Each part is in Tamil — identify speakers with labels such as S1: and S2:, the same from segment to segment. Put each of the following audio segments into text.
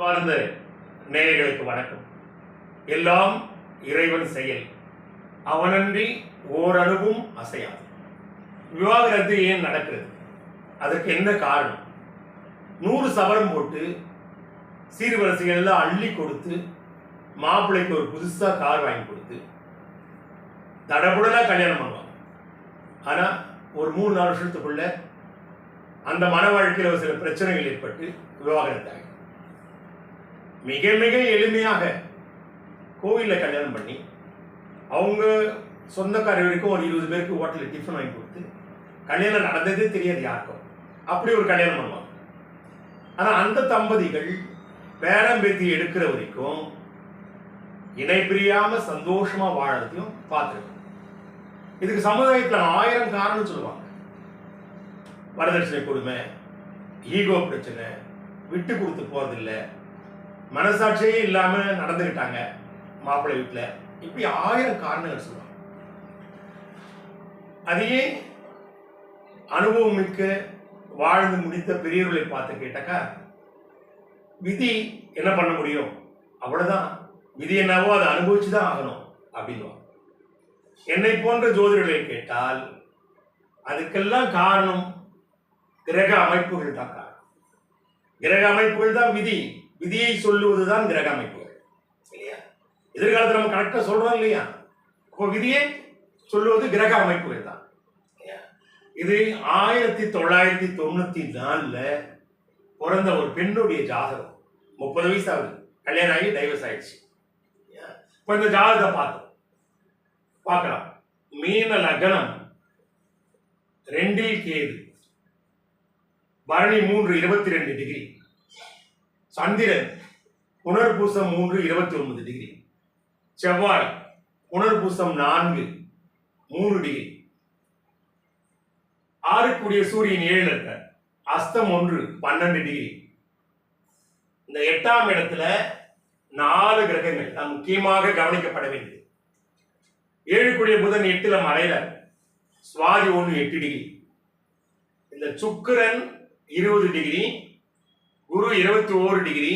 S1: வாழ்ந்த நேயர்களுக்கு வணக்கம். எல்லாம் இறைவன் செயல். அவனன்றி ஓரணுவும் அசையாது. விவாகரத்து ஏன் நடக்கிறது? அதற்கு என்ன காரணம்? நூறு சவரம் போட்டு சீர்வரிசைகள்லாம் அள்ளி கொடுத்து மாப்பிள்ளைக்கு ஒரு புதுசா கார் வாங்கி கொடுத்து தடபுடலா கல்யாணம் பண்ணுவாங்க. ஆனா ஒரு மூணு நாலு வருஷத்துக்குள்ள அந்த மன வாழ்க்கையில் ஒரு சில பிரச்சனைகள் ஏற்பட்டு விவாகரத்து மிக மிக எளிமையாக கோவிலில் கல்யாணம் பண்ணி அவங்க சொந்தக்கார வரைக்கும் ஒரு இருபது பேருக்கு ஹோட்டலில் டிஃபன் வாங்கி கொடுத்து கல்யாணம் நடந்ததே தெரியாது யாருக்கும். அப்படி ஒரு கல்யாணம் பண்ணுவாங்க. ஆனால் அந்த தம்பதிகள் பேரம் பேத்தி எடுக்கிற வரைக்கும் இணை பிரியாம சந்தோஷமா வாழறதையும் பார்த்துருக்கோம் இதுக்கு சமுதாயத்தில் ஆயிரம் காரணம் சொல்லுவாங்க. வரதட்சணை கொடுமை ஈகோ பிரச்சனை விட்டு கொடுத்து போறதில்ல மனசாட்சியே இல்லாம நடந்துக்கிட்டாங்க மாப்பிள்ளை வீட்டுல. இப்படி ஆயிரம் காரணங்கள் சொல்லுவாங்க அதையே அனுபவம் மிக்க வாழ்ந்து முடித்த பெரியவர்களை பார்த்து கேட்டாக்கா விதி என்ன பண்ண முடியும்? அவ்வளவுதான். விதி என்னவோ அதை அனுபவிச்சு தான் ஆகணும் அப்படின்னுவாங்க. என்னை போன்ற ஜோதிடர்களை கேட்டால் அதுக்கெல்லாம் காரணம் கிரக அமைப்புகள் தான் காரணம். கிரக அமைப்புகள் தான் விதி. விதியை சொல்லுவதுதான் கிரக அமைப்புகள் இல்லையா? எதிர்காலத்தில் நம்ம கரெக்டாக சொல்றோம் இல்லையா? விதியை சொல்லுவது கிரக அமைப்புகள் தான் இது ஆயிரத்தி தொள்ளாயிரத்தி தொண்ணூத்தி நாலுல பிறந்த ஒரு பெண்ணுடைய ஜாதகம். முப்பது வயசு ஆகுது. கல்யாணம் ஆகி டைவர்ஸ் ஆயிடுச்சு இல்லையா? இப்போ இந்த ஜாதகத்தை பார்த்தோம். பார்க்கலாம். மீன லக்னம் ரெண்டில் கேது. பரணி மூன்று இருபத்தி ரெண்டு டிகிரி. சந்திரன் புனர்பூசம் மூன்று இருபத்தி ஒன்பது டிகிரி செவ்வாய் புனர்பூசம் நான்கு மூணு டிகிரி ஆறுக்குடிய சூரியன் ஏழு இருக்க அஸ்தம் ஒன்று பன்னெண்டு டிகிரி இந்த எட்டாம் இடத்துல நாலு கிரகங்கள் தான் முக்கியமாக கவனிக்கப்பட வேண்டியது. ஏழுக்குடிய புதன் எட்டுல மறையில சுவாதி ஒன்று எட்டு டிகிரி இந்த சுக்கிரன் இருபது டிகிரி குரு இருபத்தி ஓரு டிகிரி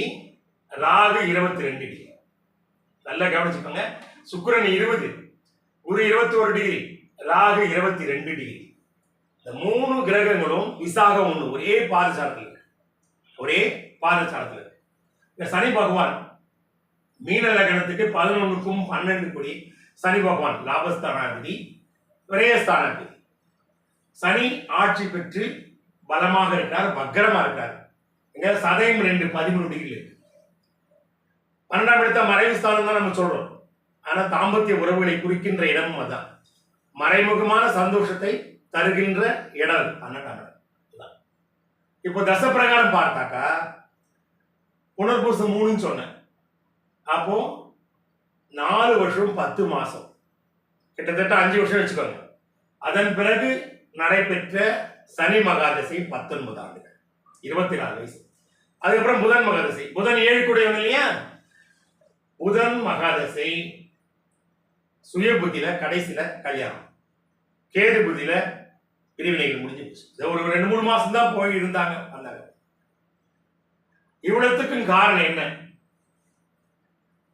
S1: ராகு இருபத்தி ரெண்டு டிகிரி. நல்லா கவனிச்சுக்கோங்க. சுக்கரன் இருபது குரு இருபத்தி ஒரு டிகிரி ராகு இருபத்தி ரெண்டு டிகிரி. இந்த மூணு கிரகங்களும் விசாகம் ஒன்று ஒரே பாதசாரத்தில் ஒரே பாதசாரத்தில் இந்த சனி பகவான் மீன லக்னத்துக்கு பதினொன்றுக்கும் பன்னெண்டு கோடி சனி பகவான் லாபஸ்தானாதிபதி விரயஸ்தானாதிபதி. சனி ஆட்சி பெற்று பலமாக இருக்கார் பக்கரமாக இருக்கார். எங்க சதயம் ரெண்டு பதிமூணு டிகிரி இருக்கு. பன்னெண்டாம் இடத்த மறைவு ஸ்தானம் தான் நம்ம சொல்றோம். ஆனா தாம்பத்திய உறவுகளை குறிக்கின்ற இடமும் அதான். மறைமுகமான சந்தோஷத்தை தருகின்ற இடம் பன்னெண்டாம் இடம். இப்போ தச பிரகாரம் பார்த்தாக்கா புனர்பூசம் மூணுன்னு சொன்னேன். அப்போ நாலு வருஷம் பத்து மாசம். கிட்டத்தட்ட அஞ்சு வருஷம் வச்சுக்கோங்க. அதன் பிறகு நடைபெற்ற சனி மகாதசை பத்தொன்பது ஆண்டுகள் இருபத்தி நாலு வயசு. அதுக்கப்புறம் புதன் மகாதசை. புதன் ஏழு கூடையவன் இல்லையா? புதன் மகாதசை. சுய புத்தியில கடைசியில கல்யாணம். கேது புத்தியில பிரிவினைகள் முடிஞ்சு போச்சு. ஒரு ரெண்டு மூணு மாசம் தான் போய் இருந்தாங்க வந்தாங்க இவ்வளவுத்துக்கும் காரணம் என்ன?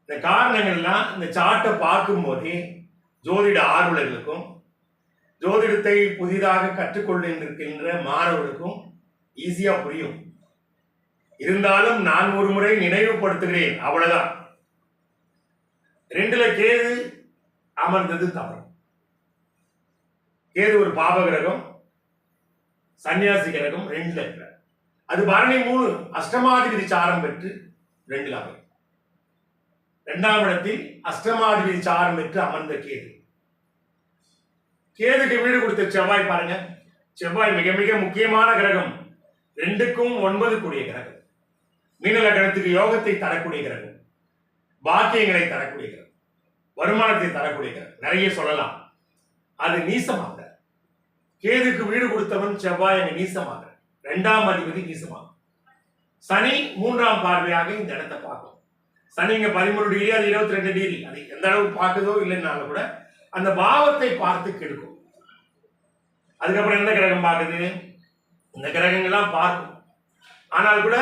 S1: இந்த காரணங்கள்லாம் இந்த சார்ட்டை பார்க்கும்போதே ஜோதிட ஆர்வலர்களுக்கும் ஜோதிடத்தை புதிதாக கற்றுக்கொண்டிருக்கின்ற மாணவர்களுக்கும் ஈஸியா புரியும். இருந்தாலும் நான் ஒரு முறை நினைவுபடுத்துகிறேன். அவ்வளவுதான். ரெண்டுல கேது அமர்ந்தது தவறு. கேது ஒரு பாப கிரகம் சன்னியாசி கிரகம் ரெண்டுல இருக்கிறார். அது பரணி மூணு அஷ்டமாதிபதி சாரம் பெற்று ரெண்டுல அமரும் இரண்டாம் இடத்தில் அஷ்டமாதிபதி சாரம் பெற்று அமர்ந்த கேது. கேதுக்கு வீடு கொடுத்த செவ்வாய் பாருங்க. செவ்வாய் மிக மிக முக்கியமான கிரகம். ரெண்டுக்கும் ஒன்பது கூடிய கிரகம். மீன லக்னத்துக்கு யோகத்தை தரக்கூடிய கிரகம் பாக்கியங்களை தரக்கூடிய கிரகம் வருமானத்தை தரக்கூடிய கிரகம் நிறைய சொல்லலாம். அது நீசமாக. கேதுக்கு வீடு கொடுத்தவன் செவ்வாய் அங்க நீசமாக. ரெண்டாம் அதிபதி நீசமாக. சனி மூன்றாம் பார்வையாக இந்த இடத்தை பார்க்கும். சனி இங்க பதிமூணு டிகிரி அது இருபத்தி ரெண்டு டிகிரி அது எந்த அளவுக்கு பார்க்குதோ இல்லைன்னாலும் கூட அந்த பாவத்தை பார்த்து கெடுக்கும். அதுக்கப்புறம் எந்த கிரகம் பார்க்குது? இந்த கிரகங்கள்லாம் பார்க்கும். ஆனால் கூட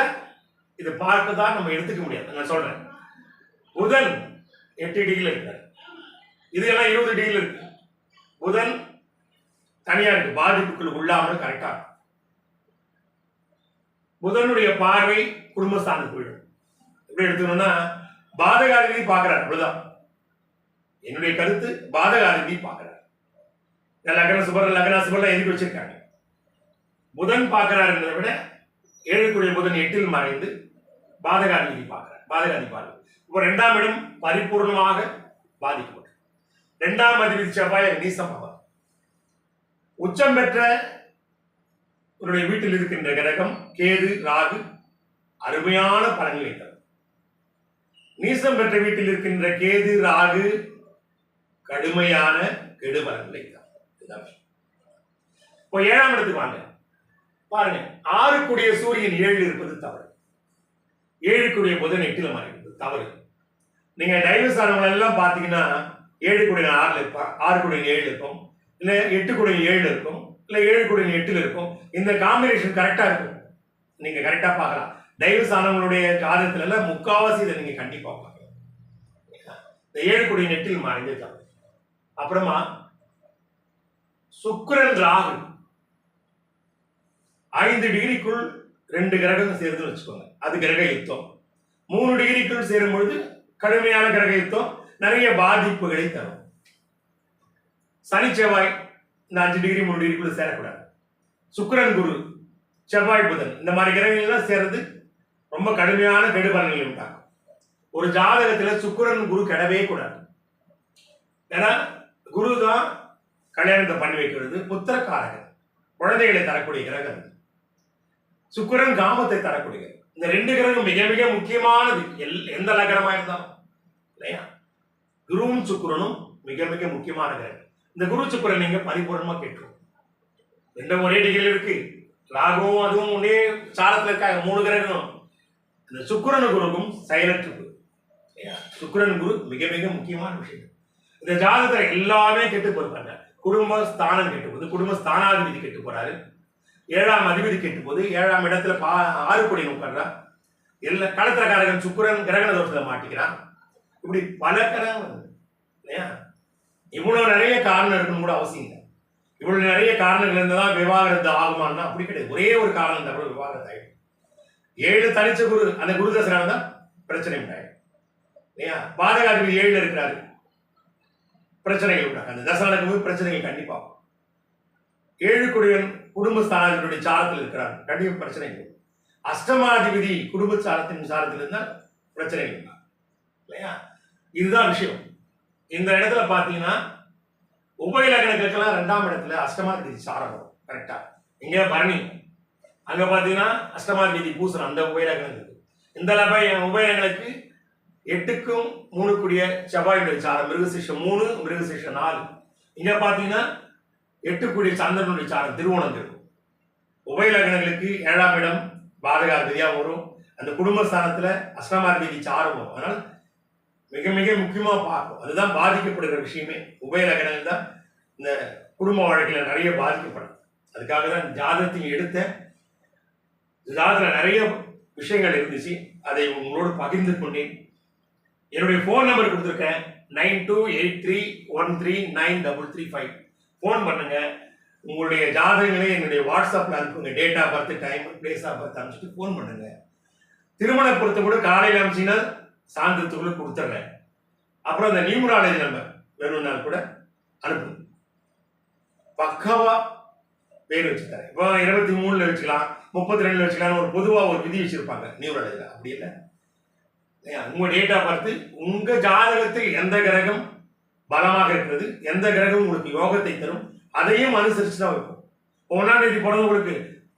S1: இதை பார்க்க தான் நம்ம எடுத்துக்க முடியாது. நான் சொல்றேன். புதன் எட்டு டிகிரியில் இது இதெல்லாம் இருபது டிகிரியில் இருக்கு. புதன் தனியா இருக்கு. பாதிப்புக்குள் உள்ளாமல் கரெக்டா புதனுடைய பார்வை குடும்பஸ்தானம் போயிடும். எப்படி எடுத்துக்கணும்னா பாதகாதிபதி பார்க்கிறார். அவ்வளவுதான். என்னுடைய கருத்து பாதகாதிபதி பார்க்கிறார். இந்த லக்ன சுபர் லக்ன சுபர்லாம் எதுக்கு வச்சிருக்காங்க. புதன் பார்க்கிறார் என்பதை விட ஏழுக்குடைய புதன் எட்டில் மறைந்து பாதகாதிபதி பார்க்கிறார். பாதகாதி பார்வை இப்போ ரெண்டாம் இடம் பரிபூர்ணமாக பாதிக்கப்படும் ரெண்டாம் அதிபதி செவ்வாய் நீசம் ஆவார் உச்சம் பெற்ற உன்னுடைய வீட்டில் இருக்கின்ற கிரகம் கேது ராகு அருமையான பலன்களை தரும். நீசம் பெற்ற வீட்டில் இருக்கின்ற கேது ராகு கடுமையான கெடுபலன்களை தரும். இப்போ ஏழாம் இடத்துக்கு வாங்க. பாருங்க ஆறுக்குடைய சூரியன் ஏழு இருப்பது தவறு. ஏழுக்குடைய புதன் எட்டில் மறைக்கிறது தவறு. நீங்க டைவர்ஸ் ஆனவங்க எல்லாம் பாத்தீங்கன்னா ஏழு குடியில் ஆறுல இருப்பான் ஆறு குடியில் ஏழு இருக்கும் இல்ல எட்டு குடியில் ஏழு இருக்கும் இல்ல ஏழு குடியின் எட்டுல இருக்கும். இந்த காம்பினேஷன் கரெக்டா இருக்கும். நீங்க கரெக்டா பார்க்கலாம். டைவர்ஸ் ஆனவங்களுடைய ஜாதகத்துல எல்லாம் முக்காவாசி இதை நீங்க கண்டிப்பா பார்க்கலாம். இந்த ஏழு குடியின் எட்டில் மறைந்தே தவறு. அப்புறமா சுக்கரன் ராகு. ஐந்து டிகிரிக்குள் ரெண்டு கிரகம் சேர்ந்து வச்சுக்கோங்க. அது கிரக யுத்தம். மூணு டிகிரிக்குள் சேரும் பொழுது கடுமையான கிரக யுத்தம். நிறைய பாதிப்புகளை தரும். சனி செவ்வாய் இந்த அஞ்சு டிகிரி மூணு டிகிரிக்குள்ள சேரக்கூடாது. சுக்கரன் குரு செவ்வாய் புதன் இந்த மாதிரி கிரகங்கள்லாம் சேர்றது ரொம்ப கடுமையான கெடுபலன்களை உண்டாகும் ஒரு ஜாதகத்துல சுக்கரன் குரு கெடவே கூடாது. ஏன்னா குரு தான் கல்யாணத்தை பண்ணி வைக்கிறது புத்திரக்காரகன். குழந்தைகளை தரக்கூடிய கிரகம் அது. சுக்கரன் காமத்தை தரக்கூடியது இந்த ரெண்டு கிரகம் மிக மிக முக்கியமானது. எல் எந்த லக்னமா இருந்தாலும். இல்லையா? குருவும் சுக்கிரனும் மிக மிக முக்கியமான கிரகம். இந்த குரு சுக்கிரன் நீங்க பரிபூர்ணமா கேட்டுரும் ரெண்டும் ஒரே டிகிரியில் இருக்கு? ராகுவும் அதுவும் ஒரே சாரத்தில் இருக்காங்க மூணு கிரகம். இந்த சுக்கிரன் குருவும் சைலண்ட் குரு. இல்லையா? குரு மிக மிக முக்கியமான விஷயம். இந்த ஜாதகத்தில் எல்லாமே கெட்டு போயிருப்பாங்க. குடும்ப ஸ்தானம் கெட்டு போகுது. குடும்ப ஸ்தானாதிபதி கெட்டு போறாரு. ஏழாம் அதிபதி கேட்டும் போது ஏழாம் இடத்துல பா ஆறு கொடி உட்கார்றா எல்லா களத்திரக்காரகன் சுக்கிரன் கிரகண தோஷத்தில் மாட்டிக்கிறான். இப்படி பல கிரகம் இல்லையா? இவ்வளோ நிறைய காரணம் இருக்கணும் கூட அவசியம் இல்லை. இவ்வளோ நிறைய காரணங்கள் இருந்தால் விவாகரத்து ஆகுமான்னா அப்படி கிடையாது. ஒரே ஒரு காரணம் இருந்தால் கூட விவாகரத்து ஆகிடும் ஏழு தனிச்ச குரு அந்த குரு தான் பிரச்சனை உண்டாயிடும். இல்லையா? பாதகாதிபதி ஏழு இருக்கிறாரு. பிரச்சனைகள் உண்டாகும். அந்த தசை நடக்கும்போது பிரச்சனைகள் கண்டிப்பா ஏழு குடியன் குடும்பஸ்தானாதிபதியுடைய சாரத்தில் இருக்கிறார் கண்டிப்பா பிரச்சனைகள். அஷ்டமாதிபதி குடும்ப சாரத்தின் சாரத்தில் இருந்தால் பிரச்சனைகள் இல்லையா? இதுதான் விஷயம். இந்த இடத்துல பாத்தீங்கன்னா உபய லக்னங்களுக்கெல்லாம் ரெண்டாம் இடத்துல அஷ்டமாதிபதி சாரம் வரும். கரெக்டா இங்க பரணி. அங்க பாத்தீங்கன்னா அஷ்டமாதிபதி பூசணம் அந்த உபய லக்னம் இந்த லபய உபயங்களுக்கு எட்டுக்கும் மூணு கூடிய செவ்வாயுடைய சாரம் மிருகசிஷம் மூணு மிருகசிஷம் நாலு. இங்க பாத்தீங்கன்னா எட்டு கூடிய சந்திரனுடைய சாரம் திருவோணம் இருக்கும் உபய லக்னங்களுக்கு ஏழாம் இடம் பாதகாதிபதியா வரும். அந்த குடும்பஸ்தானத்துல அஷ்டமாதிபதி சாரம் வரும். அதனால் மிக மிக முக்கியமாக பார்க்கும். அதுதான் பாதிக்கப்படுகிற விஷயமே. உபய லக்னங்கள் தான் இந்த குடும்ப வாழ்க்கையில் நிறைய பாதிக்கப்படும். அதுக்காக தான் ஜாதகத்தையும் எடுத்தேன் ஜாதத்தில் நிறைய விஷயங்கள் இருந்துச்சு. அதை உங்களோடு பகிர்ந்து கொண்டேன். என்னுடைய ஃபோன் நம்பர் கொடுத்துருக்கேன். Nine two eight three one three nine double three five. Phone பண்ணுங்கள் உங்களுடைய ஜாதகங்களை என்னுடைய வாட்ஸ்அப்பில் அனுப்புங்க. Date of birth time place of birth அனுப்பிச்சிட்டு ஃபோன் பண்ணுங்க. திருமண பொறுத்த கூட காலையில் அனுப்பிச்சிங்கன்னா சாயந்தரத்துக்குள்ள கொடுத்துட்றேன் அப்புறம் அந்த நியூமராலஜி நம்பர் வேணும்னாலும் கூட அனுப்புங்க. பக்காவா பேர் வச்சு தரேன். இப்போ இருபத்தி மூணில் வச்சுக்கலாம் முப்பத்தி ரெண்டில் வச்சுக்கலாம் ஒரு பொதுவாக ஒரு விதி வச்சுருப்பாங்க. நியூமராலஜியில் அப்படி இல்லை. உங்கள் டேட்டா டேட் ஆஃப் பர்த் ஜாதகத்தில் எந்த கிரகம் பலமாக இருக்கிறது எந்த கிரகம் உங்களுக்கு யோகத்தை தரும் அதையும் அனுசரிச்சு தான் வைப்போம். இப்போ ஒன்றாம் தேதி பிறந்தவங்களுக்கு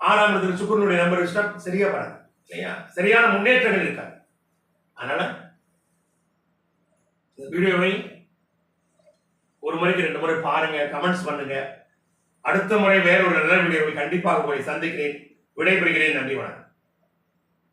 S1: ஆறாம் இடத்துல சுக்கரனுடைய நம்பர் வச்சுட்டா சரியா வராது இல்லையா? சரியான முன்னேற்றங்கள் இருக்காது. அதனால இந்த வீடியோவை ஒரு முறைக்கு ரெண்டு முறை பாருங்க கமெண்ட்ஸ் பண்ணுங்க. அடுத்த முறை வேற ஒரு நல்ல வீடியோவை கண்டிப்பாக போய் சந்திக்கிறேன். விடைபெறுகிறேன். நன்றி வணக்கம்.